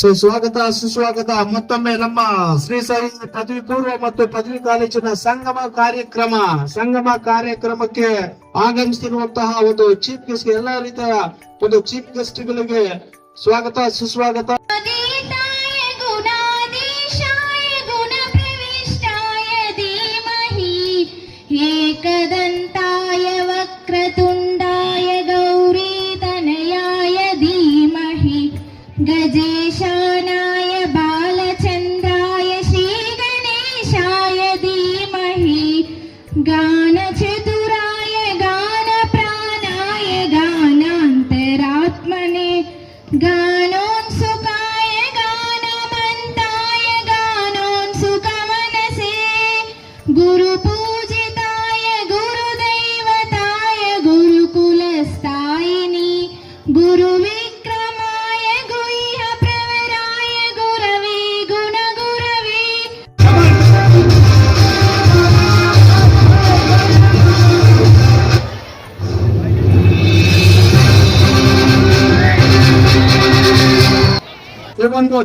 So ಸ್ವಾಗತ ಸುಸ್ವಾಗತ. ಮತ್ತೊಮ್ಮೆ ನಮ್ಮ ಶ್ರೀ ಸಾಯಿ ಪದವಿ ಪೂರ್ವ ಮತ್ತು ಪದವಿ ಕಾಲೇಜಿನ ಸಂಗಮ ಕಾರ್ಯಕ್ರಮ, ಸಂಗಮ ಕಾರ್ಯಕ್ರಮಕ್ಕೆ ಆಗಮಿಸಿರುವಂತಹ ಒಂದು ಚೀಫ್ ಗೆಸ್ಟ್, ಎಲ್ಲ ರೀತಿಯ ಒಂದು ಚೀಫ್ ಗೆಸ್ಟ್ ಗಳಿಗೆ ಸ್ವಾಗತ, ಸುಸ್ವಾಗತ. God.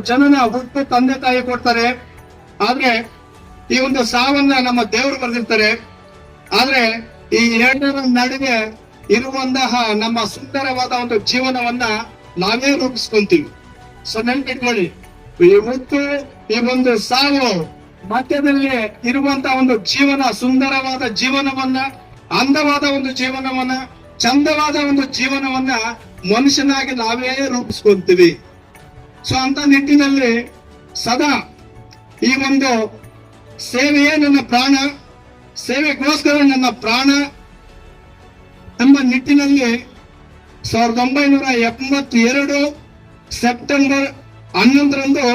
ಜನನ ಹುಟ್ಟು ತಂದೆ ತಾಯಿ ಕೊಡ್ತಾರೆ. ಆದ್ರೆ ಈ ಒಂದು ಸಾವನ್ನ ನಮ್ಮ ದೇವರು ಬರೆದಿರ್ತಾರೆ. ಆದ್ರೆ ಈ ಎರಡರ ನಡುವೆ ಇರುವಂತಹ ನಮ್ಮ ಸುಂದರವಾದ ಒಂದು ಜೀವನವನ್ನ ನಾವೇ ರೂಪಿಸ್ಕೊಂತೀವಿ. ಸೊ ನೆನ್ಪಿಟ್ಕೊಳ್ಳಿ. ಈ ಮುತ್ತು, ಈ ಒಂದು ಸಾವು ಮಧ್ಯದಲ್ಲಿ ಇರುವಂತಹ ಒಂದು ಜೀವನ, ಸುಂದರವಾದ ಜೀವನವನ್ನ, ಅಂದವಾದ ಒಂದು ಜೀವನವನ್ನ, ಚಂದವಾದ ಒಂದು ಜೀವನವನ್ನ ಮನುಷ್ಯನಾಗಿ ನಾವೇ ರೂಪಿಸ್ಕೊಂತೀವಿ. ಸೊ ಅಂತ ನಿಟ್ಟಿನಲ್ಲಿ ಸದಾ ಈ ಒಂದು ಸೇವೆಯೇ ನನ್ನ ಪ್ರಾಣ, ಸೇವೆಗೋಸ್ಕರ ನನ್ನ ಪ್ರಾಣ ಎಂಬ ನಿಟ್ಟಿನಲ್ಲಿ ಸಾವಿರದ ಒಂಬೈನೂರ ಎಪ್ಪತ್ತೆರಡು ಸೆಪ್ಟೆಂಬರ್ ಹನ್ನೊಂದರಂದು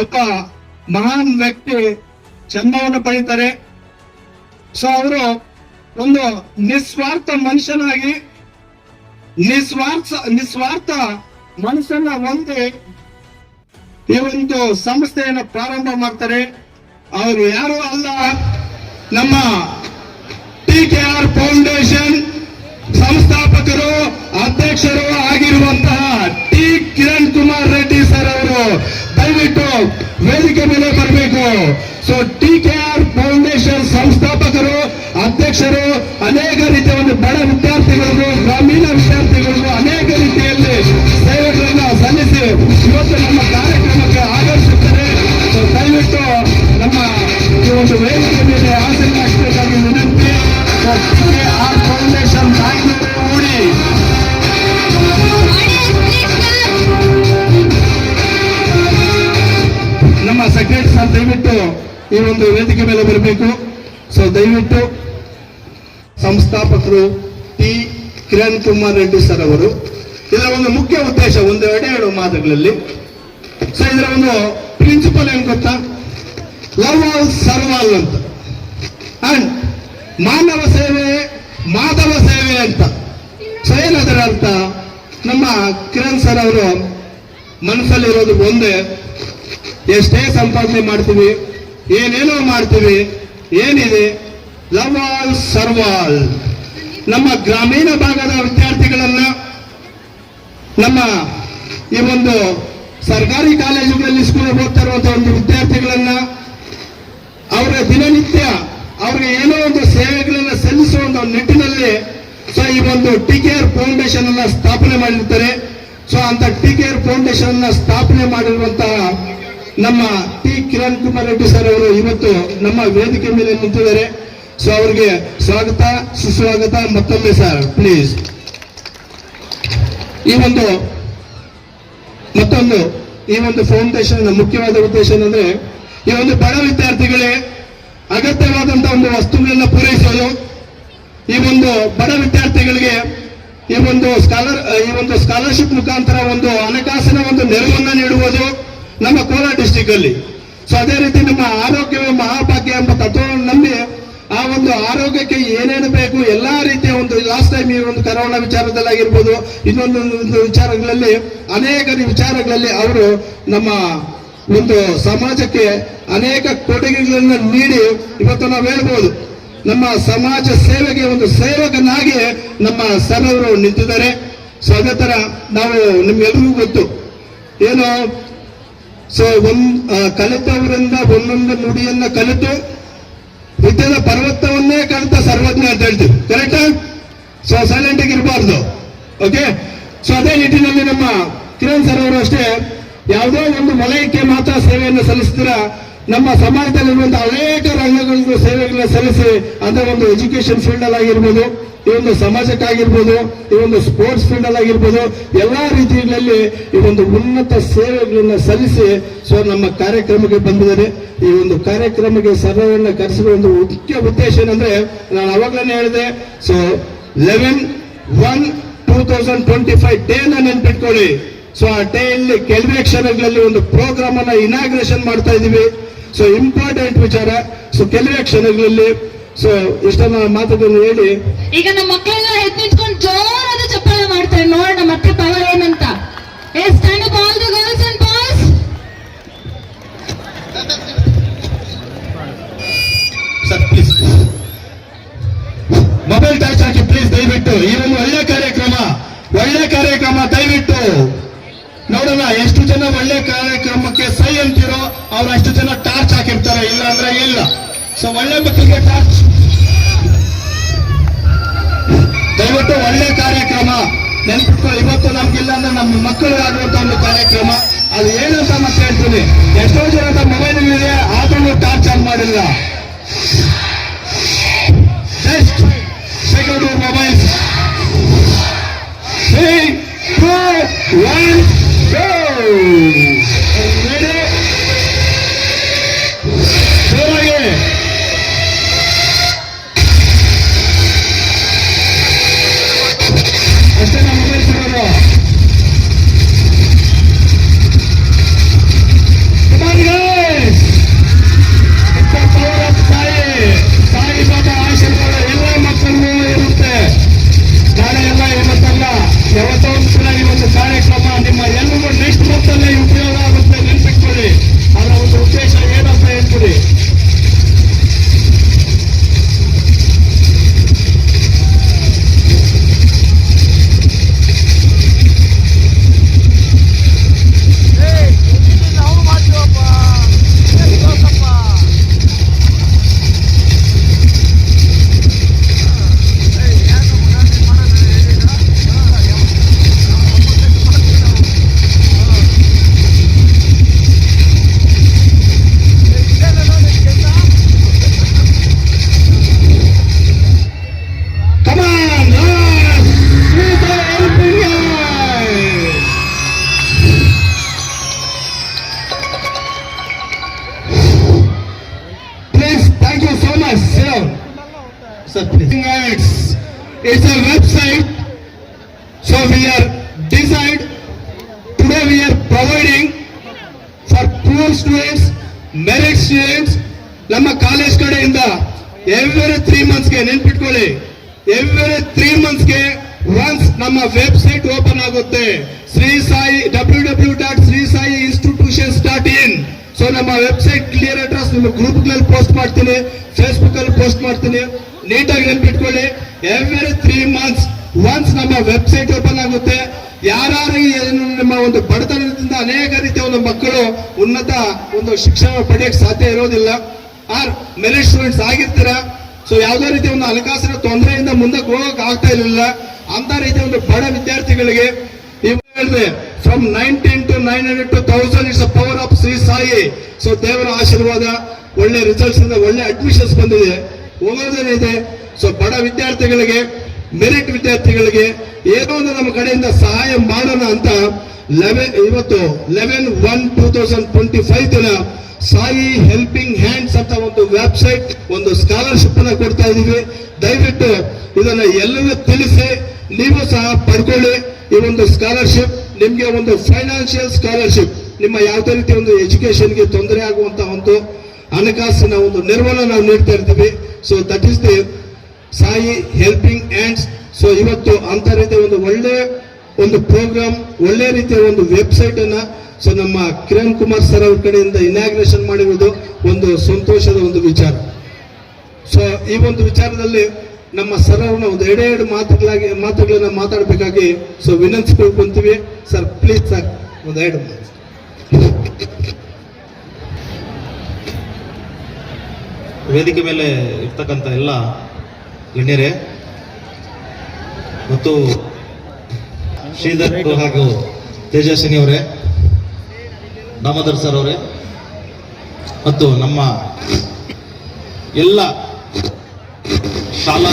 ಒಬ್ಬ ಮಹಾನ್ ವ್ಯಕ್ತಿ ಚಂದವನ್ನು ಪಡೀತಾರೆ ಸೊ ಅವರು ಒಂದು ನಿಸ್ವಾರ್ಥ ಮನುಷ್ಯನಾಗಿ, ನಿಸ್ವಾರ್ಥ ನಿಸ್ವಾರ್ಥ ಮನಸ್ಸನ್ನ ಹೊಂದಿ ಈ ಒಂದು ಸಂಸ್ಥೆಯನ್ನು ಪ್ರಾರಂಭ ಮಾಡ್ತಾರೆ. ಅವರು ಯಾರು ಅಲ್ಲ. ನಮ್ಮ ಟಿ ಕೆ ಆರ್ ಫೌಂಡೇಶನ್ ಸಂಸ್ಥಾಪಕರು, ಅಧ್ಯಕ್ಷರು ಆಗಿರುವಂತಹ ಟಿ ಕಿರಣ್ ಕುಮಾರ್ ರೆಡ್ಡಿ ಸರ್ ಅವರು ದಯವಿಟ್ಟು ವೇದಿಕೆ ಮೇಲೆ ಬರಬೇಕು. So T K R foundation ಸಂಸ್ಥಾಪಕರು, ಅಧ್ಯಕ್ಷರು, ಅನೇಕ ರೀತಿಯ ಒಂದು ಬಡ ವಿದ್ಯಾರ್ಥಿಗಳು ಗ್ರಾಮೀಣ ವಿದ್ಯಾರ್ಥಿಗಳಿಗೂ ಒಂದು ವೇದಿಕೆ ಮೇಲೆ ಆಸಕ್ತಿ ವಿನಂತಿ ಆರ್ ಫೌಂಡೇಶನ್ ಉಡಿ ನಮ್ಮ ಸೆಕ್ರೆಟರಿ ಸರ್, ದಯವಿಟ್ಟು ಈ ಒಂದು ವೇದಿಕೆ ಮೇಲೆ ಬರಬೇಕು. ಸೊ ದಯವಿಟ್ಟು ಸಂಸ್ಥಾಪಕರು ಟಿ. ಕಿರಣ್ ಕುಮಾರ್ ರೆಡ್ಡಿ ಸರ್ ಅವರು, ಇದರ ಒಂದು ಮುಖ್ಯ ಉದ್ದೇಶ, ಒಂದು ಮಾತುಗಳಲ್ಲಿ. ಸೊ ಇದರ ಒಂದು ಪ್ರಿನ್ಸಿಪಲ್ ಏನು ಗೊತ್ತಾ? ಲವ್ ಸರ್ವಾಲ್ ಅಂತ. ಅಂಡ್ ಮಾನವ ಸೇವೆ, ಮಾಧವ ಸೇವೆ ಅಂತ. ಸೊ ಏನದರ ಅರ್ಥ ನಮ್ಮ ಕಿರಣ್ ಸರ್ ಅವರು ಮನಸ್ಸಲ್ಲಿರೋದು ಒಂದೇ. ಎಷ್ಟೇ ಸಂಪಾದನೆ ಮಾಡ್ತೀವಿ, ಏನೇನೋ ಮಾಡ್ತೀವಿ, ಏನಿದೆ? ಲವ್ ಆಲ್ ಸರ್ವಾಲ್ ನಮ್ಮ ಗ್ರಾಮೀಣ ಭಾಗದ ವಿದ್ಯಾರ್ಥಿಗಳನ್ನ ನಮ್ಮ ಈ ಒಂದು ಸರ್ಕಾರಿ ಕಾಲೇಜುಗಳಲ್ಲಿ ಸ್ಕೂಲ್ ಹೋಗ್ತಾ ಇರುವಂತಹ ಒಂದು ವಿದ್ಯಾರ್ಥಿಗಳನ್ನ ಅವರ ದಿನನಿತ್ಯ ಅವ್ರಿಗೆ ಏನೋ ಒಂದು ಸೇವೆಗಳನ್ನ ಸಲ್ಲಿಸುವ ಒಂದು ನಿಟ್ಟಿನಲ್ಲಿ ಸೊ ಈ ಒಂದು ಟಿ ಕೆ ಆರ್ ಫೌಂಡೇಶನ್ ಅನ್ನ ಸ್ಥಾಪನೆ ಮಾಡಿರ್ತಾರೆ. ಸೊ ಅಂತ ಟಿ ಕೆ ಆರ್ ಫೌಂಡೇಶನ್ ಅನ್ನ ಸ್ಥಾಪನೆ ಮಾಡಿರುವಂತಹ ನಮ್ಮ ಟಿ ಕಿರಣ್ ಕುಮಾರ್ ರೆಡ್ಡಿ ಸರ್ ಅವರು ಇವತ್ತು ನಮ್ಮ ವೇದಿಕೆ ಮೇಲೆ ನಿಂತಿದ್ದಾರೆ. ಸೊ ಅವರಿಗೆ ಸ್ವಾಗತ, ಸುಸ್ವಾಗತ, ಮತ್ತೊಮ್ಮೆ ಸರ್ ಪ್ಲೀಸ್ ಈ ಒಂದು ಮತ್ತೊಂದು, ಈ ಒಂದು ಫೌಂಡೇಶನ್ ಮುಖ್ಯವಾದ ಉದ್ದೇಶ ಏನಂದ್ರೆ ಈ ಒಂದು ಬಡ ವಿದ್ಯಾರ್ಥಿಗಳೇ, ಅಗತ್ಯವಾದಂತಹ ಒಂದು ವಸ್ತುಗಳನ್ನ ಪೂರೈಸೋದು ಈ ಒಂದು ಬಡ ವಿದ್ಯಾರ್ಥಿಗಳಿಗೆ ಈ ಒಂದು ಸ್ಕಾಲರ್, ಈ ಒಂದು ಸ್ಕಾಲರ್ಶಿಪ್ ಮುಖಾಂತರ ಒಂದು ಹಣಕಾಸಿನ ಒಂದು ನೆರವನ್ನ ನೀಡುವುದು ನಮ್ಮ ಕೋಲಾರ ಡಿಸ್ಟಿಕ್ ಅಲ್ಲಿ ಸೊ ಅದೇ ರೀತಿ ನಮ್ಮ ಆರೋಗ್ಯವೇ ಮಹಾಭಾಗ್ಯ ಎಂಬ ತತ್ವವನ್ನು ನಂಬಿ ಆ ಒಂದು ಆರೋಗ್ಯಕ್ಕೆ ಏನೇನು ಬೇಕು ಎಲ್ಲಾ ರೀತಿಯ ಒಂದು ಲಾಸ್ಟ್ ಟೈಮ್ ಈ ಒಂದು ಕರೋನಾ ವಿಚಾರದಲ್ಲಿ ಆಗಿರ್ಬೋದು ಇನ್ನೊಂದು ವಿಚಾರಗಳಲ್ಲಿ, ಅನೇಕ ವಿಚಾರಗಳಲ್ಲಿ ಅವರು ನಮ್ಮ ಒಂದು ಸಮಾಜಕ್ಕೆ ಅನೇಕ ಕೊಡುಗೆಗಳನ್ನ ನೀಡಿ ಇವತ್ತು ನಾವು ಹೇಳ್ಬೋದು, ನಮ್ಮ ಸಮಾಜ ಸೇವೆಗೆ ಒಂದು ಸೇವಕನಾಗಿ ನಮ್ಮ ಸರ್ವರು ನಿಂತಿದ್ದಾರೆ. ಸೊ ಅದೇ ತರ ನಾವು ನಿಮ್ಗೆಲ್ರಿಗೂ ಗೊತ್ತು, ಏನು, ಸೊ ಒಂದ್ ಕಲಿತವರಿಂದ ಒಂದೊಂದು ನುಡಿಯನ್ನ ಕಲಿತು ವಿದ್ಯದ ಪರ್ವತವನ್ನೇ ಕಲಿತ ಸರ್ವಜ್ಞ ಅಂತ ಹೇಳ್ತೀವಿ ಕರೆಕ್ಟಾ ಸೊ ಸೈಲೆಂಟ್ ಆಗಿ ಇರಬಾರ್ದು ಓಕೆ ಸೊ ಅದೇ ನಿಟ್ಟಿನಲ್ಲಿ ನಮ್ಮ ಕಿರಣ್ ಸರ್ ಅವರು ಅಷ್ಟೇ ಯಾವುದೋ ಒಂದು ವಲಯಕ್ಕೆ ಮಾತ್ರ ಸೇವೆಯನ್ನು ಸಲ್ಲಿಸ್ತೀರ ನಮ್ಮ ಸಮಾಜದಲ್ಲಿರುವಂತಹ ಅನೇಕ ರಂಗಗಳಿಗೂ ಸೇವೆಗಳನ್ನ ಸಲ್ಲಿಸಿ ಅಂದ್ರೆ ಒಂದು ಎಜುಕೇಶನ್ ಫೀಲ್ಡ್ ಅಲ್ಲಿ ಆಗಿರ್ಬೋದು ಈ ಒಂದು ಸಮಾಜಕ್ಕಾಗಿರ್ಬೋದು, ಈ ಒಂದು ಸ್ಪೋರ್ಟ್ಸ್ ಫೀಲ್ಡ್ ಅಲ್ಲಿ ಆಗಿರ್ಬೋದು ಎಲ್ಲಾ ರೀತಿಗಳಲ್ಲಿ ಈ ಒಂದು ಉನ್ನತ ಸೇವೆಗಳನ್ನ ಸಲ್ಲಿಸಿ ಸೊ ನಮ್ಮ ಕಾರ್ಯಕ್ರಮಕ್ಕೆ ಬಂದಿದ್ದಾರೆ. ಈ ಒಂದು ಕಾರ್ಯಕ್ರಮಕ್ಕೆ ಸರ್ವನ್ನ ಕರೆಸುವ ಒಂದು ಮುಖ್ಯ ಉದ್ದೇಶ ಏನಂದ್ರೆ ನಾನು ಅವಾಗಲೇ ಹೇಳಿದೆ so eleven one two thousand twenty five ಡೇನ ನೆನ್ಪಿಟ್ಕೊಳ್ಳಿ. ಸೊ ಆ ಡೇ ಅಲ್ಲಿ ಕೆಲವೇ ಕ್ಷಣಗಳಲ್ಲಿ ಒಂದು ಪ್ರೋಗ್ರಾಮ್ ಅನ್ನ ಇನಾಗ್ರೇಷನ್ ಮಾಡ್ತಾ ಇದೀವಿ ಸೊ ಇಂಪಾರ್ಟೆಂಟ್ ವಿಚಾರ. ಸೊ ಕೆಲವೇ ಕ್ಷಣಗಳಲ್ಲಿ ಸೊ ಇಷ್ಟನ್ನ ಮಾತುಗಳನ್ನು ಹೇಳಿ. ಈಗ ನಮ್ಮ ಮಕ್ಕಳೆಲ್ಲ ಎದ್ದು ನಿಂತ್ಕೊಂಡು ಜೋರಾದ ಚಪ್ಪಾಳೆ ಮಾಡ್ತಾರೆ. ನಮ್ಮ ಮತ್ತೆ ಪವರ್ ಏನಂತ. ಏ stand up all the girls and boys sir please mobile touch hockey please ದಯವಿಟ್ಟು. ಈ ಒಂದು ಒಳ್ಳೆ ಕಾರ್ಯಕ್ರಮ ಒಳ್ಳೆ ಕಾರ್ಯಕ್ರಮ ದಯವಿಟ್ಟು. ನೋಡೋಣ, ಎಷ್ಟು ಜನ ಒಳ್ಳೆ ಕಾರ್ಯಕ್ರಮಕ್ಕೆ ಸೈ ಅಂತಿರೋ ಅವ್ರು ಅಷ್ಟು ಜನ ಟಾರ್ಚ್ ಹಾಕಿರ್ತಾರೆ ಇಲ್ಲ ಅಂದ್ರೆ ಇಲ್ಲ. ಸೊ ಒಳ್ಳೆ ಮಕ್ಕಳಿಗೆ ಟಾರ್ಚ್ ದಯವಿಟ್ಟು ಒಳ್ಳೆ ಕಾರ್ಯಕ್ರಮ. ನೆನ್ಪಿಟ್ಟು ಇವತ್ತು ನಮ್ಗಿಲ್ಲ ಅಂದ್ರೆ ನಮ್ಮ ಮಕ್ಕಳು ಆಗುವಂತ ಒಂದು ಕಾರ್ಯಕ್ರಮ. ಅದು ಏನು ಅಂತ ಮತ್ತೆ ಹೇಳ್ತೀನಿ. ಎಷ್ಟೋ ಜನ ಮೊಬೈಲ್ ಇದೆ ಆದ್ರೂ ಟಾರ್ಚ್ ಆನ್ ಮಾಡಿಲ್ಲ. Just second mobile three to website open ಆಗುತ್ತೆ. Shri Sai W W dot Shri Sai institutions dot in so ನಮ್ಮ ವೆಬ್ಸೈಟ್ ಕ್ಲಿಯರ್ ಅಡ್ರೆಸ್ ನಿಮ್ಮ ಗ್ರೂಪ್ಗಳಲ್ಲಿ ಪೋಸ್ಟ್ ಮಾಡ್ತೀನಿ ಫೇಸ್ಬುಕ್ ಅಲ್ಲಿ ಪೋಸ್ಟ್ ಮಾಡ್ತೀನಿ. ನೀಟಾಗಿ ನೆನ್ಪಿಟ್ಕೊಳ್ಳಿ. ಎವ್ರಿ ತ್ರೀ ಮಂತ್ಸ್ ಒನ್ಸ್ ನಮ್ಮ ವೆಬ್ಸೈಟ್ ಓಪನ್ ಆಗುತ್ತೆ. ಯಾರು ನಮ್ಮ ಒಂದು ಬಡತನದಿಂದ ಅನೇಕ ರೀತಿಯ ಒಂದು ಮಕ್ಕಳು ಉನ್ನತ ಒಂದು ಶಿಕ್ಷಣ ಪಡೆಯಕ್ಕೆ ಸಾಧ್ಯ ಇರೋದಿಲ್ಲ. ಆರ್ ಮೆರಿಟ್ ಸ್ಟೂಡೆಂಟ್ಸ್ ಆಗಿರ್ತೀರ? ಸೊ ಯಾವುದೇ ರೀತಿಯ ಒಂದು ಹಣಕಾಸಿನ ತೊಂದರೆಯಿಂದ ಮುಂದಕ್ಕೆ ಹೋಗಕ್ ಆಗ್ತಾ ಇರಲಿಲ್ಲ. ಅಂತ ರೀತಿಯ ಒಂದು ಬಡ ವಿದ್ಯಾರ್ಥಿಗಳಿಗೆ from nineteen to nine hundred to thousand it's power of Shri Sai so ದೇವರ ಆಶೀರ್ವಾದ, ಒಳ್ಳೆ ರಿಸಲ್ಟ್ಸ್ ಇಂದ ಒಳ್ಳೆ ಅಡ್ಮಿಷನ್ಸ್ ಬಂದಿದೆ. ಇದೆ. ಸೊ ಬಡ ವಿದ್ಯಾರ್ಥಿಗಳಿಗೆ ಮೆರಿಟ್ ವಿದ್ಯಾರ್ಥಿಗಳಿಗೆ ಏನೋ ಒಂದು ನಮ್ಮ ಕಡೆಯಿಂದ ಸಹಾಯ ಮಾಡೋಣ ಅಂತ ಲೆವೆನ್ ಇವತ್ತು eleven one two thousand twenty five ದಿನ ಸಾಯಿ ಹೆಲ್ಪಿಂಗ್ ಹ್ಯಾಂಡ್ಸ್ ಅಂತ ಒಂದು ವೆಬ್ಸೈಟ್ ಒಂದು ಸ್ಕಾಲರ್ಶಿಪ್ ಅನ್ನ ಕೊಡ್ತಾ ಇದೀವಿ. ದಯವಿಟ್ಟು ಇದನ್ನ ಎಲ್ಲರೂ ತಿಳಿಸಿ. ನೀವು ಸಹ ಪಡ್ಕೊಳ್ಳಿ ಈ ಒಂದು ಸ್ಕಾಲರ್ಶಿಪ್ ನಿಮಗೆ ಒಂದು ಫೈನಾನ್ಷಿಯಲ್ ಸ್ಕಾಲರ್ಶಿಪ್ ನಿಮ್ಮ ಯಾವುದೇ ರೀತಿ ಒಂದು ಎಜುಕೇಶನ್ಗೆ ತೊಂದರೆ ಆಗುವಂತಹ ಒಂದು ಹಣಕಾಸಿನ ಒಂದು ನೆರವನ್ನು ನಾವು ನೀಡ್ತಾ ಇರ್ತೀವಿ. So that is the Sai helping hands so ಇವತ್ತು ಅಂತ ರೀತಿಯ ಒಂದು ಒಳ್ಳೆ ಒಂದು ಪ್ರೋಗ್ರಾಮ್ ಒಳ್ಳೆ ರೀತಿಯ ಒಂದು ವೆಬ್ಸೈಟ್ ಅನ್ನ ಸೊ ನಮ್ಮ ಕಿರಣ್ ಕುಮಾರ್ ಸರ್ ಅವ್ರ ಕಡೆಯಿಂದ ಇನಾಗ್ರೇಷನ್ ಮಾಡಿರುವುದು ಒಂದು ಸಂತೋಷದ ಒಂದು ವಿಚಾರ. ಸೊ ಈ ಒಂದು ವಿಚಾರದಲ್ಲಿ ನಮ್ಮ ಸರ್ನ ಒಂದು ಎರಡೆರಡು ಮಾತುಗಳಾಗಿ ಮಾತುಗಳನ್ನ ಮಾತಾಡಬೇಕಾಗಿ ಸೊ ವಿನಂತಿಸ್ಕೊಳ್ಕೊಂತೀವಿ ಸರ್ ಪ್ಲೀಸ್ ಸರ್ ಒಂದು ಎರಡು ಮಾತು. ವೇದಿಕೆ ಮೇಲೆ ಇರ್ತಕ್ಕಂಥ ಎಲ್ಲ ಗಣ್ಯರೇ ಮತ್ತು ಶ್ರೀಧರ್ ಹಾಗೂ ತೇಜಸ್ವಿನಿ ಅವರೇ ದಾಮೋದರ್ ಸರ್ ಅವರೇ ಮತ್ತು ನಮ್ಮ ಎಲ್ಲ ಶಾಲಾ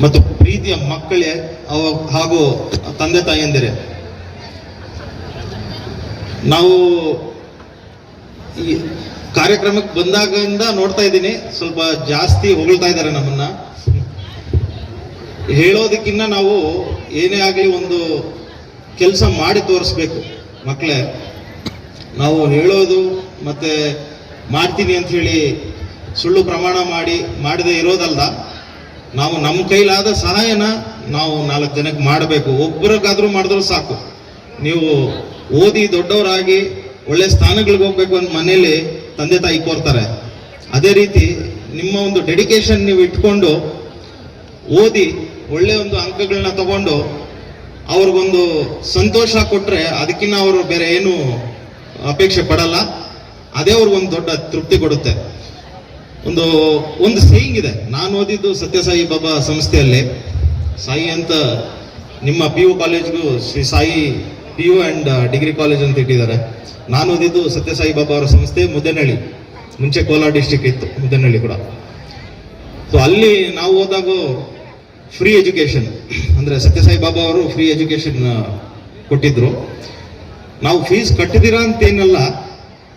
ಮತ್ತು ಪ್ರೀತಿಯ ಮಕ್ಕಳೇ ಅವ- ಹಾಗೂ ತಂದೆ ತಾಯಿಯಂದಿರೆ ನಾವು ಈ ಕಾರ್ಯಕ್ರಮಕ್ಕೆ ಬಂದಾಗಿಂದ ನೋಡ್ತಾ ಇದ್ದೀನಿ. ಸ್ವಲ್ಪ ಜಾಸ್ತಿ ಹೊಗಳ್ತಾ ಇದ್ದಾರೆ ನಮ್ಮನ್ನ. ಹೇಳೋದಕ್ಕಿನ್ನ ನಾವು ಏನೇ ಆಗಲಿ ಒಂದು ಕೆಲಸ ಮಾಡಿ ತೋರಿಸ್ಬೇಕು ಮಕ್ಕಳೇ. ನಾವು ಹೇಳೋದು ಮತ್ತೆ ಮಾಡ್ತೀನಿ ಅಂತ ಹೇಳಿ ಸುಳ್ಳು ಪ್ರಮಾಣ ಮಾಡಿ, ಮಾಡದೆ ಇರೋದಲ್ಲ ನಾವು ನಮ್ಮ ಕೈಲಾದ ಸಹಾಯನ ನಾವು ನಾಲ್ಕು ಜನಕ್ಕೆ ಮಾಡಬೇಕು. ಒಬ್ಬರಿಗಾದ್ರೂ ಮಾಡಿದ್ರು ಸಾಕು. ನೀವು ಓದಿ ದೊಡ್ಡವರಾಗಿ ಒಳ್ಳೆ ಸ್ಥಾನಗಳಿಗೆ ಹೋಗ್ಬೇಕು ಅಂತ ಮನೇಲಿ ತಂದೆ ತಾಯಿ ಕೋರ್ತಾರೆ. ಅದೇ ರೀತಿ ನಿಮ್ಮ ಒಂದು ಡೆಡಿಕೇಶನ್ ನೀವು ಇಟ್ಕೊಂಡು ಓದಿ ಒಳ್ಳೆ ಒಂದು ಅಂಕಗಳನ್ನ ತಗೊಂಡು ಅವ್ರಿಗೊಂದು ಸಂತೋಷ ಕೊಟ್ರೆ ಅದಕ್ಕಿಂತ ಅವರು ಬೇರೆ ಏನು ಅಪೇಕ್ಷೆ ಪಡಲ್ಲ. ಅದೇ ಅವ್ರಿಗೊಂದು ದೊಡ್ಡ ತೃಪ್ತಿ ಕೊಡುತ್ತೆ. ಒಂದು ಒಂದು ಸೇಯಿಂಗ್ ಇದೆ. ನಾನು ಓದಿದ್ದು ಸತ್ಯಸಾಯಿ ಬಾಬಾ ಸಂಸ್ಥೆಯಲ್ಲಿ. ಸಾಯಿ ಅಂತ ನಿಮ್ಮ P U ಕಾಲೇಜ್ಗೂ Shri Sai P U and degree college ಅಂತ ಇಟ್ಟಿದ್ದಾರೆ. ನಾನು ಓದಿದ್ದು ಸತ್ಯಸಾಯಿ ಬಾಬಾ ಅವರ ಸಂಸ್ಥೆ ಮುದ್ದನಹಳ್ಳಿ ಮುಂಚೆ ಕೋಲಾರ ಡಿಸ್ಟಿಕ್ ಇತ್ತು ಮುದ್ದನಹಳ್ಳಿ ಕೂಡ. ಸೊ ಅಲ್ಲಿ ನಾವು ಹೋದಾಗ ಫ್ರೀ ಎಜುಕೇಷನ್ ಅಂದರೆ ಸತ್ಯಸಾಯಿ ಬಾಬಾ ಅವರು ಫ್ರೀ ಎಜುಕೇಷನ್ ಕೊಟ್ಟಿದ್ರು. ನಾವು ಫೀಸ್ ಕಟ್ಟಿದಿರಾ ಅಂತೇನಲ್ಲ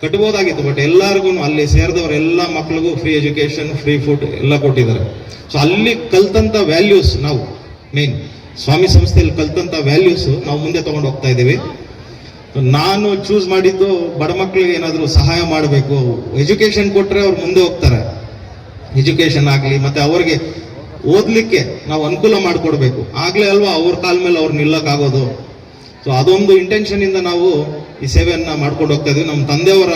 ಕಟ್ಬೋದಾಗಿತ್ತು ಬಟ್ ಎಲ್ಲರಿಗೂ ಅಲ್ಲಿ ಸೇರಿದವ್ರ ಎಲ್ಲ ಮಕ್ಳಿಗೂ ಫ್ರೀ ಎಜುಕೇಶನ್ ಫ್ರೀ ಫುಡ್ ಎಲ್ಲ ಕೊಟ್ಟಿದ್ದಾರೆ. ಸೊ ಅಲ್ಲಿ ಕಲ್ತಂತ ವ್ಯಾಲ್ಯೂಸ್ ನಾವು ಮೇನ್ ಸ್ವಾಮಿ ಸಂಸ್ಥೆಯಲ್ಲಿ ಕಲ್ತಂತ ವ್ಯಾಲ್ಯೂಸ್ ನಾವು ಮುಂದೆ ತಗೊಂಡು ಹೋಗ್ತಾ ಇದ್ದೀವಿ. ನಾನು ಚೂಸ್ ಮಾಡಿದ್ದು ಬಡ ಮಕ್ಕಳಿಗೆ ಏನಾದರೂ ಸಹಾಯ ಮಾಡಬೇಕು ಎಜುಕೇಷನ್ ಕೊಟ್ಟರೆ ಅವ್ರು ಮುಂದೆ ಹೋಗ್ತಾರೆ. ಎಜುಕೇಷನ್ ಆಗಲಿ, ಮತ್ತೆ ಅವ್ರಿಗೆ ಓದಲಿಕ್ಕೆ ನಾವು ಅನುಕೂಲ ಮಾಡಿಕೊಡ್ಬೇಕು. ಆಗಲೇ ಅಲ್ವಾ, ಅವ್ರ ಕಾಲ ಮೇಲೆ ಅವ್ರು ನಿಲ್ಲಕ್ಕಾಗೋದು. ಸೊ ಅದೊಂದು ಇಂಟೆನ್ಷನ್ ಇಂದ ನಾವು ಈ ಸೇವೆಯನ್ನು ಮಾಡ್ಕೊಂಡು ಹೋಗ್ತಾ ಇದ್ದೀವಿ. ನಮ್ಮ ತಂದೆಯವರ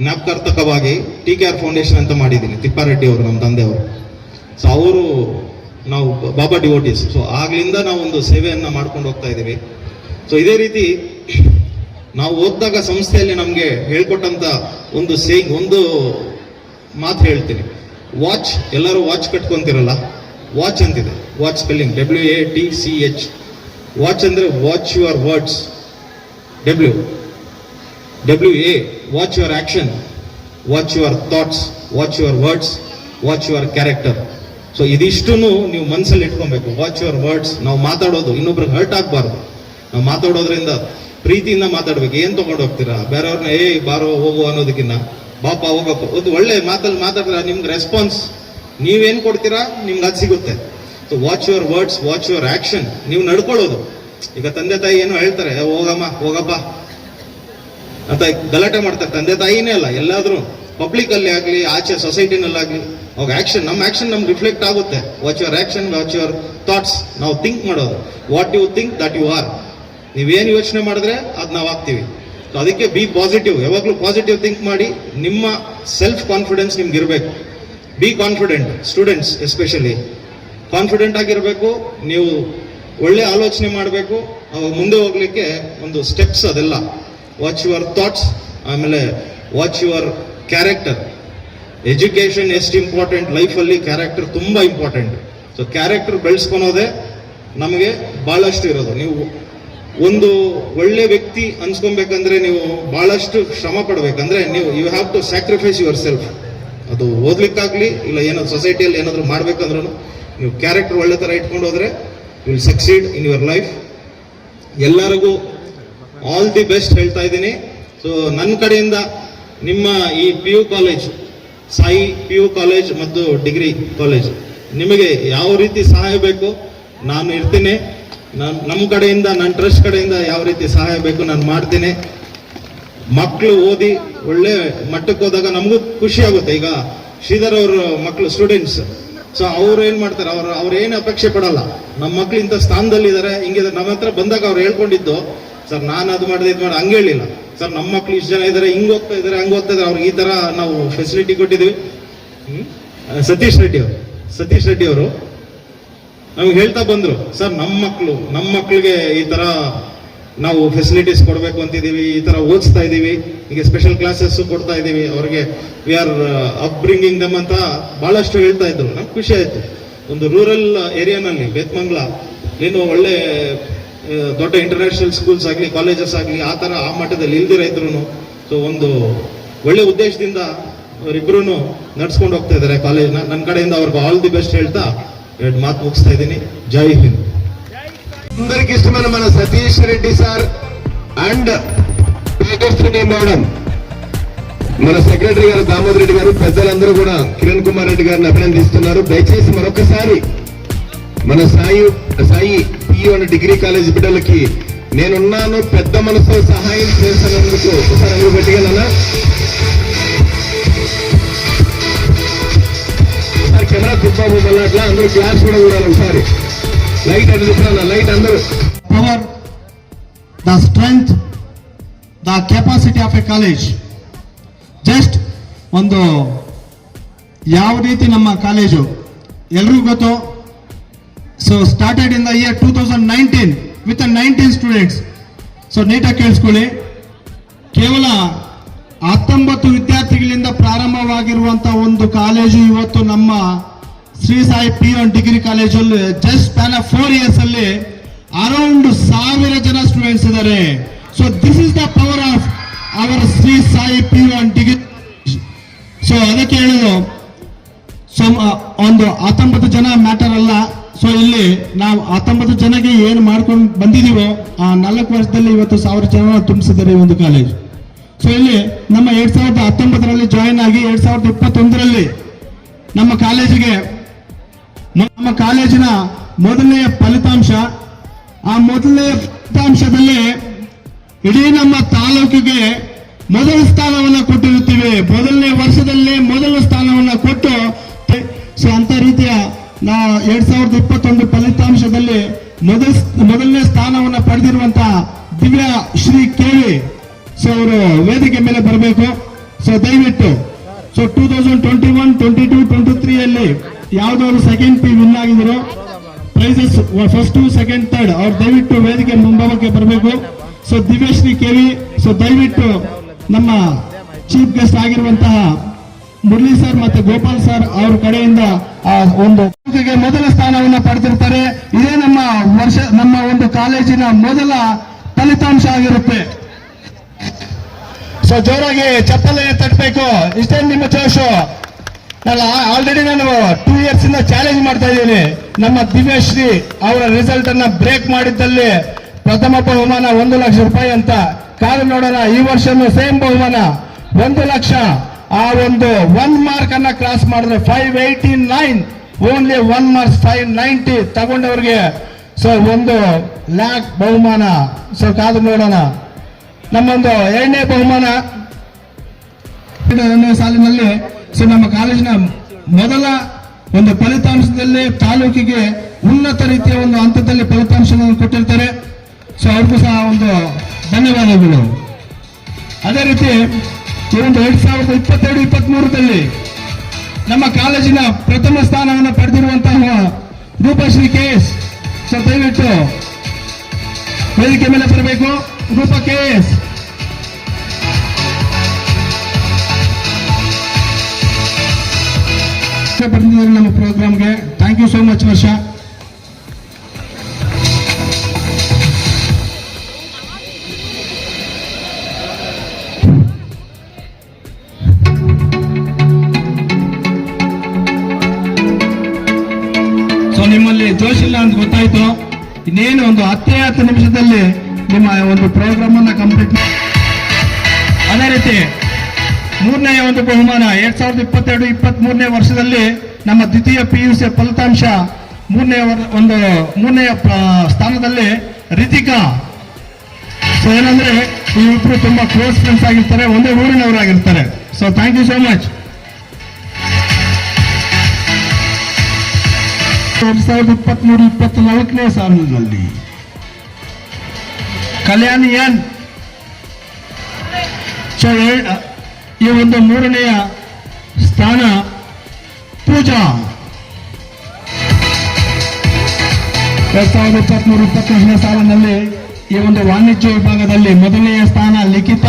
ಜ್ಞಾಪಕಾರ್ಥಕವಾಗಿ ಟಿ ಕೆ ಆರ್ ಫೌಂಡೇಶನ್ ಅಂತ ಮಾಡಿದ್ದೀನಿ, ತಿಪ್ಪಾರೆಡ್ಡಿ ಅವರು, ನಮ್ಮ ತಂದೆಯವರು. ಸೊ ಅವರು ನಾವು ಬಾಬಾ ಡಿವೋಟೀಸ್. ಸೊ ಆಗ್ಲಿಂದ ನಾವು ಒಂದು ಸೇವೆಯನ್ನ ಮಾಡ್ಕೊಂಡು ಹೋಗ್ತಾ ಇದ್ದೀವಿ. ಸೊ ಇದೇ ರೀತಿ ನಾವು ಓದಿದಾಗ ಸಂಸ್ಥೆಯಲ್ಲಿ ನಮಗೆ ಹೇಳ್ಕೊಟ್ಟಂತ ಒಂದು ಸೇ, ಒಂದು ಮಾತು ಹೇಳ್ತೀನಿ. ವಾಚ್ ಎಲ್ಲರೂ ವಾಚ್ ಕಟ್ಕೊಂತಿರಲ್ಲ? ವಾಚ್ ಅಂತಿದೆ. Watch spelling W A T C H watch ಅಂದ್ರೆ watch your words W W A watch your action watch your thoughts watch your words watch your character so ಇದಿಷ್ಟು ನೀವು ಮನಸ್ಸಲ್ಲಿ ಇಟ್ಕೊಬೇಕು. ವಾಚ್ ಯುವರ್ ವರ್ಡ್ಸ್ ನಾವು ಮಾತಾಡೋದು ಇನ್ನೊಬ್ರಿಗೆ hurt ಆಗಬಾರ್ದು. ನಾವು ಮಾತಾಡೋದ್ರಿಂದ ಪ್ರೀತಿಯಿಂದ ಮಾತಾಡ್ಬೇಕು. ಏನ್ ತಗೊಂಡು ಹೋಗ್ತೀರಾ? ಬೇರೆಯವ್ರನ್ನ ಏ ಬಾರೋ ಹೋಗು ಅನ್ನೋದಕ್ಕಿಂತ ಬಾಪ ಹೋಗಪ್ಪ. ಒಂದು ಒಳ್ಳೆ ಮಾತಲ್ಲಿ ಮಾತಾಡಿದ್ರೆ ನಿಮ್ಗೆ ರೆಸ್ಪಾನ್ಸ್ ನೀವೇನ್ ಕೊಡ್ತೀರಾ? ನಿಮ್ಗೆ ಅದು ಸಿಗುತ್ತೆ. So watch your words watch your action ನೀವು ನಡ್ಕೊಳ್ಳೋದು. ಈಗ ತಂದೆ ತಾಯಿ ಏನೋ ಹೇಳ್ತಾರೆ "ಏ, ಹೋಗಮ್ಮ ಹೋಗಪ್ಪ. ಅಂತ ಗಲಾಟೆ ಮಾಡ್ತಾರೆ. ತಂದೆ ತಾಯಿನೇ ಅಲ್ಲ, ಎಲ್ಲಾದರೂ ಪಬ್ಲಿಕಲ್ಲಿ ಆಗಲಿ, ಆಚೆ ಸೊಸೈಟಿನಲ್ಲಾಗಲಿ ಅವಾಗ ಆ್ಯಕ್ಷನ್ ನಮ್ಮ ಆ್ಯಕ್ಷನ್ ನಮ್ಗೆ ರಿಫ್ಲೆಕ್ಟ್ ಆಗುತ್ತೆ. Watch your action watch your thoughts ನಾವು ಥಿಂಕ್ ಮಾಡೋದು. What you think that you are ನೀವೇನು ಯೋಚನೆ ಮಾಡಿದ್ರೆ ಅದು ನಾವು ಆಗ್ತೀವಿ ಸೊ ಅದಕ್ಕೆ ಬಿ ಪಾಸಿಟಿವ್ ಯಾವಾಗಲೂ ಪಾಸಿಟಿವ್ ಥಿಂಕ್ ಮಾಡಿ, ನಿಮ್ಮ ಸೆಲ್ಫ್ ಕಾನ್ಫಿಡೆನ್ಸ್ ನಿಮ್ಗೆ ಇರಬೇಕು. Be confident students especially confident ಆಗಿರಬೇಕು, ನೀವು ಒಳ್ಳೆ ಆಲೋಚನೆ ಮಾಡಬೇಕು ಮುಂದೆ ಹೋಗ್ಲಿಕ್ಕೆ ಒಂದು ಸ್ಟೆಪ್ಸ್ ಅದೆಲ್ಲ. ವಾಚ್ ಯುವರ್ ಥಾಟ್ಸ್ ಆಮೇಲೆ ವಾಚ್ ಯುವರ್ ಕ್ಯಾರೆಕ್ಟರ್ ಎಜುಕೇಷನ್ ಎಷ್ಟು ಇಂಪಾರ್ಟೆಂಟ್ ಲೈಫಲ್ಲಿ ಕ್ಯಾರೆಕ್ಟರ್ ತುಂಬ ಇಂಪಾರ್ಟೆಂಟ್ ಸೊ ಕ್ಯಾರೆಕ್ಟರ್ ಬೆಳೆಸ್ಕೊಳೋದೇ ನಮಗೆ ಭಾಳಷ್ಟು ಇರೋದು. ನೀವು ಒಂದು ಒಳ್ಳೆ ವ್ಯಕ್ತಿ ಅನ್ಸ್ಕೊಬೇಕಂದ್ರೆ ನೀವು ಭಾಳಷ್ಟು ಶ್ರಮ ಪಡ್ಬೇಕಂದ್ರೆ ನೀವು you have to sacrifice yourself ಅದು ಓದ್ಲಿಕ್ಕಾಗ್ಲಿ, ಇಲ್ಲ ಏನೋ ಸೊಸೈಟಿಯಲ್ಲಿ ಏನಾದರೂ ಮಾಡ್ಬೇಕಂದ್ರೂ ನೀವು ಕ್ಯಾರೆಕ್ಟರ್ ಒಳ್ಳೆ ಥರ ಇಟ್ಕೊಂಡು ಹೋದ್ರೆ will succeed in your life ಎಲ್ಲರಿಗೂ ಆಲ್ ದಿ ಬೆಸ್ಟ್ ಹೇಳ್ತಾ ಇದ್ದೀನಿ. ಸೊ ನನ್ನ ಕಡೆಯಿಂದ ನಿಮ್ಮ ಈ P U college Sai P U college ಮತ್ತು ಡಿಗ್ರಿ ಕಾಲೇಜ್ ನಿಮಗೆ ಯಾವ ರೀತಿ ಸಹಾಯ ಬೇಕು ನಾನು ಇರ್ತೀನಿ. ನಾನು ನಮ್ಮ ಕಡೆಯಿಂದ ನನ್ನ ಟ್ರಸ್ಟ್ ಕಡೆಯಿಂದ ಯಾವ ರೀತಿ ಸಹಾಯ ಬೇಕು ನಾನು ಮಾಡ್ತೀನಿ. ಮಕ್ಕಳು ಓದಿ ಒಳ್ಳೆ ಮಟ್ಟಕ್ಕೆ ಹೋದಾಗ ನಮಗೂ ಖುಷಿ ಆಗುತ್ತೆ. ಈಗ ಶ್ರೀಧರ್ ಅವರು ಮಕ್ಕಳು ಸ್ಟೂಡೆಂಟ್ಸ್ ಸೊ ಅವ್ರು ಏನು ಮಾಡ್ತಾರೆ? ಅವ್ರು ಅವ್ರು ಏನು ಅಪೇಕ್ಷೆ ಪಡಲ್ಲ. ನಮ್ಮ ಮಕ್ಕಳು ಇಂಥ ಸ್ಥಾನದಲ್ಲಿದ್ದಾರೆ. ಹಿಂಗಿದ್ರೆ ಹಿಂಗಿದೆ ನಮ್ಮ ಹತ್ರ ಬಂದಾಗ ಅವ್ರು ಹೇಳ್ಕೊಂಡಿದ್ದು ಸರ್, ನಾನು ಅದು ಮಾಡಿದೆ ಇದು ಮಾಡಿ, ಹಂಗೆ ಹೇಳಿಲ್ಲ. ಸರ್, ನಮ್ಮ ಮಕ್ಳು ಇಷ್ಟು ಜನ ಇದ್ದಾರೆ ಹಿಂಗೆ ಹೋಗ್ತಾ ಇದ್ದಾರೆ ಹಂಗೆ ಹೋಗ್ತಾ ಇದ್ದಾರೆ ಅವ್ರಿಗೆ ಈ ಥರ ನಾವು ಫೆಸಿಲಿಟಿ ಕೊಟ್ಟಿದ್ದೀವಿ. ಸತೀಶ್ ರೆಡ್ಡಿ ಅವರು. ಸತೀಶ್ ರೆಡ್ಡಿ ಅವರು. ನಮ್ಗೆ ಹೇಳ್ತಾ ಬಂದರು, ಸರ್, ನಮ್ಮ ಮಕ್ಕಳು ನಮ್ಮ ಮಕ್ಕಳಿಗೆ ಈ ಥರ ನಾವು ಫೆಸಿಲಿಟೀಸ್ ಕೊಡಬೇಕು ಅಂತಿದ್ದೀವಿ, ಈ ಥರ ಓದಿಸ್ತಾ ಇದ್ದೀವಿ ಈಗ ಸ್ಪೆಷಲ್ ಕ್ಲಾಸಸ್ಸು ಕೊಡ್ತಾ ಇದ್ದೀವಿ. ಅವ್ರಿಗೆ ವಿ ಆರ್ ಅಪ್ಬ್ರಿಂಗಿಂಗ್ ದಮ್ ಅಂತ ಭಾಳಷ್ಟು ಹೇಳ್ತಾ ಇದ್ರು. ನಮ್ಗೆ ಖುಷಿ ಆಯಿತು. ಒಂದು ರೂರಲ್ ಏರಿಯಾನಲ್ಲಿ ಬೇತ್ಮಂಗ್ಲ, ಏನು ಒಳ್ಳೆ ದೊಡ್ಡ ಇಂಟರ್ನ್ಯಾಷನಲ್ ಸ್ಕೂಲ್ಸ್ ಆಗಲಿ ಕಾಲೇಜಸ್ ಆಗಲಿ ಆ ಥರ ಆ ಮಟ್ಟದಲ್ಲಿ ಇಲ್ದಿರ ಇದ್ರು ಸೊ ಒಂದು ಒಳ್ಳೆ ಉದ್ದೇಶದಿಂದ ಅವರಿಬ್ರು ನಡ್ಸ್ಕೊಂಡು ಹೋಗ್ತಾ ಇದ್ದಾರೆ ಕಾಲೇಜ್ನ ನನ್ನ ಕಡೆಯಿಂದ ಅವ್ರಿಗೆ ಆಲ್ ದಿ ಬೆಸ್ಟ್ ಹೇಳ್ತಾ ಎರಡು ಮಾತು ముగిస్తా ఇదని జై హింద్ అందరికి ఇష్టమైన మన Satish Reddy sir and Tejaswini madam మన సెక్రటరీ గారు దామోదర్ రెడ్డి గారు పెద్దలందరూ కూడా కిరణ్ కుమార్ రెడ్డి గారిని అభినందిస్తున్నారు దయచేసి మరొకసారి మన సాయి సాయి పియు అనే డిగ్రీ కాలేజ్ బిడ్డలకి నేనున్నాను పెద్ద మనసుతో సహాయం చేస్తున్నందుకు ఒకసారి అందరూ పెట్టగలనా ఒకసారి కెమెరా తిప్పాము మళ్ళీ అట్లా అందరూ క్లాస్ కూడా చూడాలి ఒకసారి లైట్ అది తిప్పినా లైట్ అందరూ power, the strength, the capacity of a college. Just ಒಂದು ಯಾವ ರೀತಿ ನಮ್ಮ ಕಾಲೇಜು ಎಲ್ರಿಗೂ ಗೊತ್ತು so started in the year two thousand nineteen with nineteen students so ನೀಟಾಗಿ ಕೇಳಿಸ್ಕೊಳ್ಳಿ. ಕೇವಲ ಹತ್ತೊಂಬತ್ತು ವಿದ್ಯಾರ್ಥಿಗಳಿಂದ ಪ್ರಾರಂಭವಾಗಿರುವಂತ ಒಂದು ಕಾಲೇಜು ಇವತ್ತು ನಮ್ಮ Shri Sai P one degree ಕಾಲೇಜಲ್ಲಿ just span of four years ಅಲ್ಲಿ ಅರೌಂಡ್ ಸಾವಿರ ಜನ ಸ್ಟೂಡೆಂಟ್ಸ್ ಇದ್ದಾರೆ. So this is the power of our Shri Sai P one degree so ಅದಕ್ಕೆ ಹೇಳೋದು ಒಂದು ಹತ್ತೊಂಬತ್ತು ಜನ ಮ್ಯಾಟರ್ ಅಲ್ಲ. ಸೊ ಇಲ್ಲಿ ನಾವು ಹತ್ತೊಂಬತ್ತು ಜನಕ್ಕೆ ಏನು ಮಾಡ್ಕೊಂಡು ಬಂದಿದ್ದೀವೋ ಆ ನಾಲ್ಕು ವರ್ಷದಲ್ಲಿ ಇವತ್ತು ಸಾವಿರ ಜನ ತುಂಬಿಸಿದ್ದಾರೆ ಒಂದು ಕಾಲೇಜ್ ಸೊ ಇಲ್ಲಿ ನಮ್ಮ ಎರಡ್ ಸಾವಿರದ ಹತ್ತೊಂಬತ್ತರಲ್ಲಿ ಜಾಯಿನ್ ಆಗಿ ಎರಡ್ ಸಾವಿರದ ಇಪ್ಪತ್ತೊಂದರಲ್ಲಿ ನಮ್ಮ ಕಾಲೇಜಿಗೆ ನಮ್ಮ ಕಾಲೇಜಿನ ಮೊದಲನೆಯ ಫಲಿತಾಂಶ, ಆ ಮೊದಲನೆಯ ಫಲಿತಾಂಶದಲ್ಲಿ ಇಡೀ ನಮ್ಮ ತಾಲೂಕಿಗೆ ಮೊದಲ ಸ್ಥಾನವನ್ನು ಕೊಟ್ಟಿರುತ್ತೀವಿ. ಮೊದಲನೇ ವರ್ಷದಲ್ಲೇ ಮೊದಲ ಸ್ಥಾನವನ್ನು ಕೊಟ್ಟು ಸೊ, ಅಂತ ರೀತಿಯ ನಾ ಎರಡ್ ಸಾವಿರದ ಇಪ್ಪತ್ತೊಂದು ಫಲಿತಾಂಶದಲ್ಲಿ ಮೊದಲ ಮೊದಲನೇ ಸ್ಥಾನವನ್ನು ಪಡೆದಿರುವಂತಹ ದಿವ್ಯ ಶ್ರೀ ಕೆವಿ ಸೊ ಅವರು ವೇದಿಕೆ ಮೇಲೆ ಬರಬೇಕು. ಸೊ ದಯವಿಟ್ಟು. So two thousand twenty one twenty two twenty three ಅಲ್ಲಿ ಯಾವ್ದಾದ್ರು ಸೆಕೆಂಡ್ ಪಿ ವಿನ್ ಆಗಿದ್ರು. ಪ್ರೈಸಸ್ ಫಸ್ಟ್ ಸೆಕೆಂಡ್ ಥರ್ಡ್ ಅವ್ರು ದಯವಿಟ್ಟು ವೇದಿಕೆ ಮುಂಭಾಗಕ್ಕೆ ಬರಬೇಕು. ಸೊ ದಿವ್ಯಶ್ರೀ ಕೆವಿ ಸೊ ದಯವಿಟ್ಟು ನಮ್ಮ ಚೀಫ್ ಗೆಸ್ಟ್ ಆಗಿರುವಂತಹ ಮುರಳಿ ಸರ್ ಮತ್ತೆ ಗೋಪಾಲ್ ಸರ್ ಅವ್ರ ಕಡೆಯಿಂದ ಒಂದು ಮೊದಲ ಸ್ಥಾನವನ್ನ ಪಡೆದಿರ್ತಾರೆ. ಇದೇ ನಮ್ಮ ವರ್ಷ, ನಮ್ಮ ಒಂದು ಕಾಲೇಜಿನ ಮೊದಲ ಫಲಿತಾಂಶ ಆಗಿರುತ್ತೆ. ಸೊ ಜೋರಾಗಿ ಚಪ್ಪಲೆ ತಟ್ಟಬೇಕು. ಇಷ್ಟೇ ನಿಮ್ಮ ಜೋಶು ನಾನು ಆಲ್ರೆಡಿ ನಾನು ಟೂ ಇಯರ್ಸ್ ಇಂದ ಚಾಲೆಂಜ್ ಮಾಡ್ತಾ ಇದ್ದೀನಿ. ನಮ್ಮ ದಿವ್ಯಶ್ರೀ ಅವರ ರಿಸಲ್ಟ್ ಅನ್ನ ಬ್ರೇಕ್ ಮಾಡಿದ್ದಲ್ಲಿ ಪ್ರಥಮ ಬಹುಮಾನ ಒಂದು ಲಕ್ಷ ರೂಪಾಯಿ ಅಂತ. ಕಾದು ನೋಡೋಣ, ಈ ವರ್ಷನೂ ಸೇಮ್ ಬಹುಮಾನ. ಒಂದು ಲಕ್ಷ. ಆ ಒಂದು ಒನ್ ಮಾರ್ಕ್ ಅನ್ನ ಕ್ರಾಸ್ ಮಾಡಿದ್ರೆ five eighty nine only one marks five ninety ತಗೊಂಡವ್ರಿಗೆ so ಒಂದು ಲ್ಯಾಕ್ ಬಹುಮಾನ. ಸೊ ಕಾದು ನೋಡೋಣ. ನಮ್ಮೊಂದು ಎರಡನೇ ಬಹುಮಾನ. ಸಾಲಿನಲ್ಲಿ ಸೊ ನಮ್ಮ ಕಾಲೇಜಿನ ಮೊದಲ ಒಂದು ಫಲಿತಾಂಶದಲ್ಲಿ ತಾಲೂಕಿಗೆ ಉನ್ನತ ರೀತಿಯ ಒಂದು ಹಂತದಲ್ಲಿ ಫಲಿತಾಂಶವನ್ನು ಕೊಟ್ಟಿರ್ತಾರೆ. ಸೊ ಅವ್ರಿಗೂ ಸಹ ಒಂದು ಧನ್ಯವಾದಗಳು. ಅದೇ ರೀತಿ ಒಂದು ಎರಡ್ ಸಾವಿರದ ಇಪ್ಪತ್ತೆರಡು ಇಪ್ಪತ್ತ್ ಮೂರರಲ್ಲಿ ನಮ್ಮ ಕಾಲೇಜಿನ ಪ್ರಥಮ ಸ್ಥಾನವನ್ನು ಪಡೆದಿರುವಂತಹ ರೂಪಶ್ರೀ ಕೆ ಎಸ್ ಸೊ, ದಯವಿಟ್ಟು ವೇದಿಕೆ ಮೇಲೆ ಬರಬೇಕು. ರೂಪ ಕೆ ಎಸ್ ನಮ್ಮ ಪ್ರೋಗ್ರಾಮ್ಗೆ ಥ್ಯಾಂಕ್ ಯು ಸೋ ಮಚ್ ವರ್ಷ. ನಿಮ್ಮಲ್ಲಿ ಜೋಶ್ ಇಲ್ಲ ಅಂತ ಗೊತ್ತಾಯ್ತು. ಇನ್ನೇನು ಒಂದು ಹತ್ತೇ ಹತ್ತು ನಿಮಿಷದಲ್ಲಿ ನಿಮ್ಮ ಒಂದು ಪ್ರೋಗ್ರಾಮ್ ಅನ್ನ ಕಂಪ್ಲೀಟ್ ಅದೇ ರೀತಿ ಮೂರನೇ ಒಂದು ಬಹುಮಾನ, ಎರಡ್ ಸಾವಿರದ ಇಪ್ಪತ್ತೆರಡು ಇಪ್ಪತ್ತ್ ಮೂರನೇ ವರ್ಷದಲ್ಲಿ ನಮ್ಮ ದ್ವಿತೀಯ ಪಿ ಯು ಸಿ ಫಲಿತಾಂಶ ಮೂರನೇ ಒಂದು ಮೂರನೇ ಸ್ಥಾನದಲ್ಲಿ ರಿತಿಕಾ. ಸೊ ಏನಂದ್ರೆ ಇವಿಬ್ರು ತುಂಬಾ ಕ್ಲೋಸ್ ಫ್ರೆಂಡ್ಸ್ ಆಗಿರ್ತಾರೆ, ಒಂದೇ ಊರಿನವರಾಗಿರ್ತಾರೆ. So thank you so much ಎರಡ್ ಸಾವಿರದ ಇಪ್ಪತ್ಮೂರು, ಇಪ್ಪತ್ನಾಲ್ಕನೇ ಸಾಲಿನಲ್ಲಿ. ಕಲ್ಯಾಣಿ ಎನ್. ಸೊ ಏ- ಈ ಒಂದು ಮೂರನೆಯ ಸ್ಥಾನ ಪೂಜಾ. ಎರಡ್ ಸಾವಿರದ ಇಪ್ಪತ್ಮೂರು, ಇಪ್ಪತ್ನಾಲ್ಕನೇ ಸಾಲಿನಲ್ಲಿ ಈ ಒಂದು ವಾಣಿಜ್ಯ ವಿಭಾಗದಲ್ಲಿ ಮೊದಲನೆಯ ಸ್ಥಾನ ಲಿಖಿತ.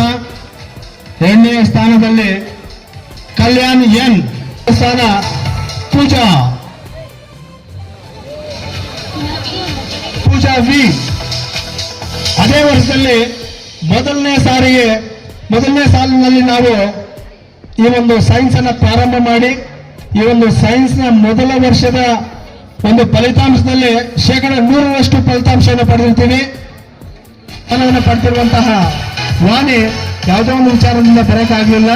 ಎರಡನೆಯ ಸ್ಥಾನದಲ್ಲಿ ಕಲ್ಯಾಣ್ ಎನ್. ಸ್ಥಾನ ಪೂಜಾ. ಪೂಜಾ ಅದೇ ವರ್ಷದಲ್ಲಿ ಮೊದಲನೇ ಸಾರಿಗೆ, ಮೊದಲನೇ ಸಾಲಿನಲ್ಲಿ ನಾವು ಈ ಒಂದು ಸೈನ್ಸ್ ಅನ್ನ ಪ್ರಾರಂಭ ಮಾಡಿ, ಈ ಒಂದು ಸೈನ್ಸ್ನ ಮೊದಲ ವರ್ಷದ ಒಂದು ಫಲಿತಾಂಶದಲ್ಲಿ ಶೇಕಡ ನೂರರಷ್ಟು ಫಲಿತಾಂಶವನ್ನು ಪಡೆದಿರ್ತೀವಿ. ಫಲವನ್ನು ಪಡೆದಿರುವಂತಹ ವಾಣಿ ಯಾವುದೋ ಒಂದು ವಿಚಾರದಿಂದ ಬರೋಕ್ಕಾಗಲಿಲ್ಲ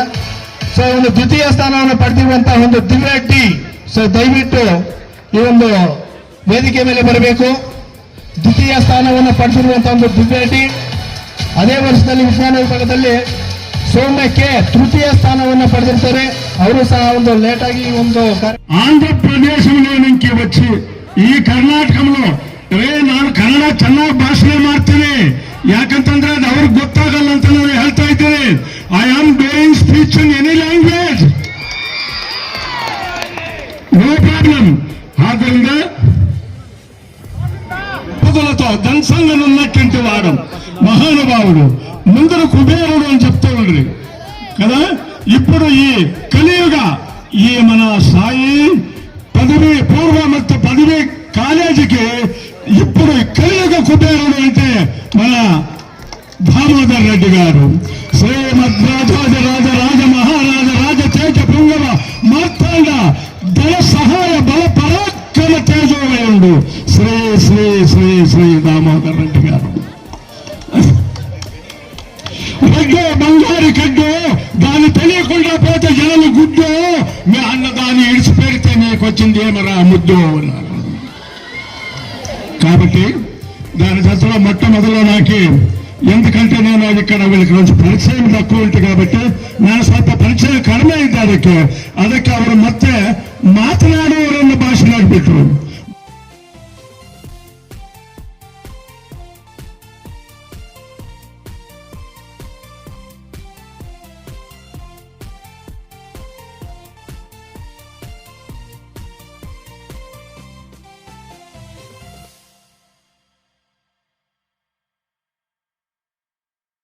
ಸೊ ಒಂದು ದ್ವಿತೀಯ ಸ್ಥಾನವನ್ನು ಪಡೆದಿರುವಂತಹ ಒಂದು ದಿವ್ಯ ಟಿ. ಸೊ ದಯವಿಟ್ಟು ಈ ಒಂದು ವೇದಿಕೆ ಮೇಲೆ ಬರಬೇಕು. ದ್ವಿತೀಯ ಸ್ಥಾನವನ್ನು ಪಡೆದಿರುವಂತಹ ಒಂದು ದಿವ್ಯ ಟಿ ಅದೇ ವರ್ಷದಲ್ಲಿ ವಿಜ್ಞಾನ ವಿಭಾಗದಲ್ಲಿ ಸೌಮ್ಯ ಕೆ ತೃತೀಯ ಸ್ಥಾನವನ್ನು ಪಡೆದಿರ್ತಾರೆ ಅವರು ಸಹ ಒಂದು ಲೇಟ್ ಆಗಿ ಈ ಒಂದು ಕಾರ್ಯ- ఆంధ్రప్రదేశ్లో నుంచి వచ్చి ఈ కర్ణాటకంలో రే ನಾನು ಕನ್ನಡ ಚೆನ್ನಾಗಿ ಭಾಷಣೆ ಮಾಡ್ತೀನಿ ಯಾಕಂತಂದ್ರೆ ಅದು ಅವ್ರಿಗೆ ಗೊತ್ತಾಗಲ್ಲ ಅಂತ ನಾನು ಹೇಳ್ತಾ ಇದ್ದೀನಿ I am doing speech in any language no problem ఆదరింద మహానుభావుడు ఉన్నటువంటి వాడు మహానుభావుడు. ముందర కుబేరుడు అని చెప్తూ ఉండ్రి కదా? ఇప్పుడు ఈ కలియుగ ఈ మన సాయి పదవి పూర్వమత్త పదవి కాలేజీకి ఇప్పుడు కలియుగ కుబేరుడు అంటే మన దామోదర్ రెడ్డి గారు. శ్రీమద్ రాజ రాజ మహారాజ రాజ తేజ పుంగవ మార్తాండ దళ సహాయ బల పరాక్రమ తేజోడు శ్రీ శ్రీ శ్రీ శ్రీ దామోదర్ రెడ్డి గారు. రెడ్డు బంగారు కడ్డు దాన్ని తెలియకుండా పోతే జనలు గుడ్డు మీ అన్న దాన్ని ఇడిచి పెడితే నీకు వచ్చింది ఏమరా ముద్దు అన్నారు కాబట్టి దాని దశలో మొట్టమొదలో నాకు ఎందుకంటే నేను అది ఇక్కడ వీళ్ళకి రోజు పరిచయం తక్కువ ఉంటుంది కాబట్టి ನಾನು ಸ್ವಲ್ಪ ಪರಿಚಯ ಕಡಿಮೆ ಇದ್ದ ಅದಕ್ಕೆ అవరు మొత్తం ಮತ್ತೆ ಮಾತನಾಡುವವರನ್ನು ಭಾಷೆ ಮಾಡಿಬಿಟ್ರು